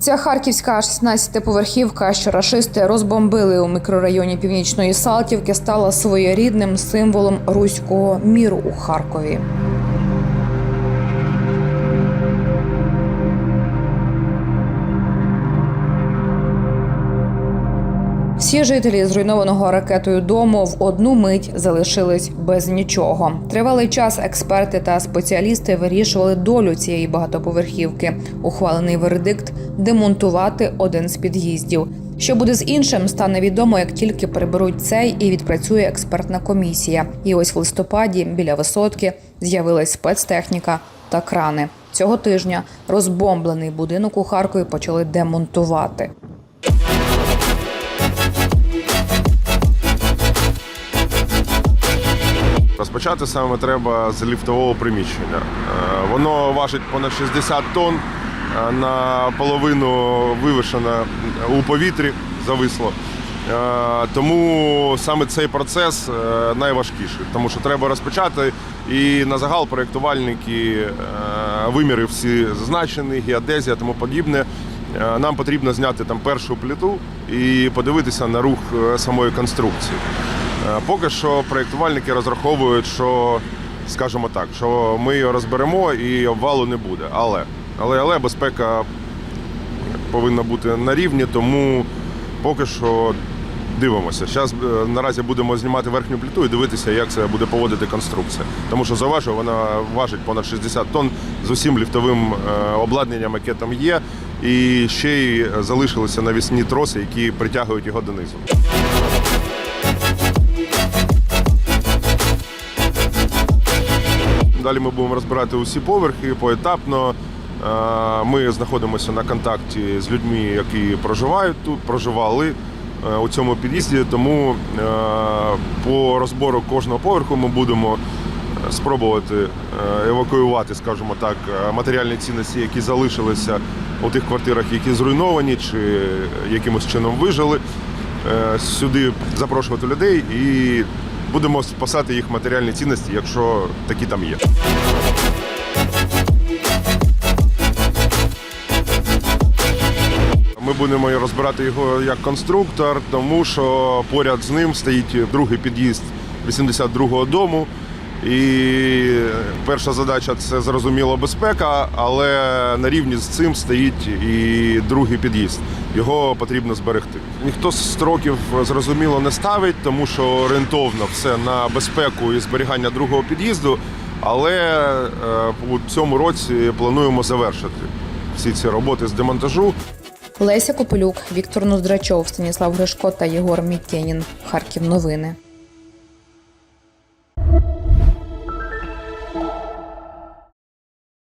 Ця харківська 16-поверхівка, що рашисти розбомбили у мікрорайоні Північної Салтівки, стала своєрідним символом руського міру у Харкові. Всі жителі зруйнованого ракетою дому в одну мить залишились без нічого. Тривалий час експерти та спеціалісти вирішували долю цієї багатоповерхівки. Ухвалений вердикт демонтувати один з під'їздів. Що буде з іншим, стане відомо, як тільки приберуть цей і відпрацює експертна комісія. І ось в листопаді біля висотки з'явилась спецтехніка та крани. Цього тижня розбомблений будинок у Харкові почали демонтувати. Розпочати саме треба з ліфтового приміщення. Е, Воно важить понад 60 тонн, е, наполовину вивишено у повітрі, зависло. Е, Тому саме цей процес найважкіший, тому що треба розпочати і на загал проєктувальники, виміри всі зазначені, геодезія, тому подібне. Нам потрібно зняти там першу плиту і подивитися на рух самої конструкції. Е, Поки що проєктувальники розраховують, що, скажімо так, що ми його розберемо і обвалу не буде. Але, але, але безпека повинна бути на рівні, тому поки що дивимося. Зараз наразі будемо знімати верхню плиту і дивитися, як це буде поводити конструкція. Тому що зауважу, вона важить понад 60 тонн з усім ліфтовим е, обладнанням, яке там є. І ще й залишилися навісні троси, які притягують його донизу. Далі ми будемо розбирати усі поверхи поетапно. Е, Ми знаходимося на контакті з людьми, які проживають тут, проживали е, у цьому під'їзді. Тому е, по розбору кожного поверху ми будемо спробувати евакуювати, скажімо так, матеріальні цінності, які залишилися у тих квартирах, які зруйновані чи якимось чином вижили. Сюди запрошувати людей і будемо спасати їх матеріальні цінності, якщо такі там є. Ми будемо розбирати його як конструктор, тому що поряд з ним стоїть другий під'їзд 82-го дому. І перша задача це зрозуміло безпека, але на рівні з цим стоїть і другий під'їзд. Його потрібно зберегти. Ніхто з строків зрозуміло не ставить, тому що орієнтовно все на безпеку і зберігання другого під'їзду. Але е, у цьому році плануємо завершити всі ці роботи з демонтажу. Леся Копилюк, Віктор Ноздрачов, Станіслав Гришко та Єгор Мітєнін. Харків новини.